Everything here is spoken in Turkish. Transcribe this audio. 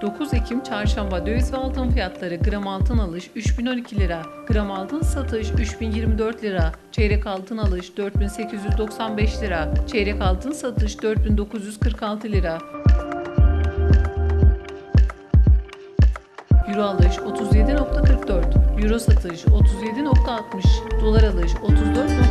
9 Ekim Çarşamba döviz ve altın fiyatları gram altın alış 3012 lira, gram altın satış 3024 lira, çeyrek altın alış 4895 lira, çeyrek altın satış 4946 lira. Euro alış 37.44, Euro satış 37.60, Dolar alış 34.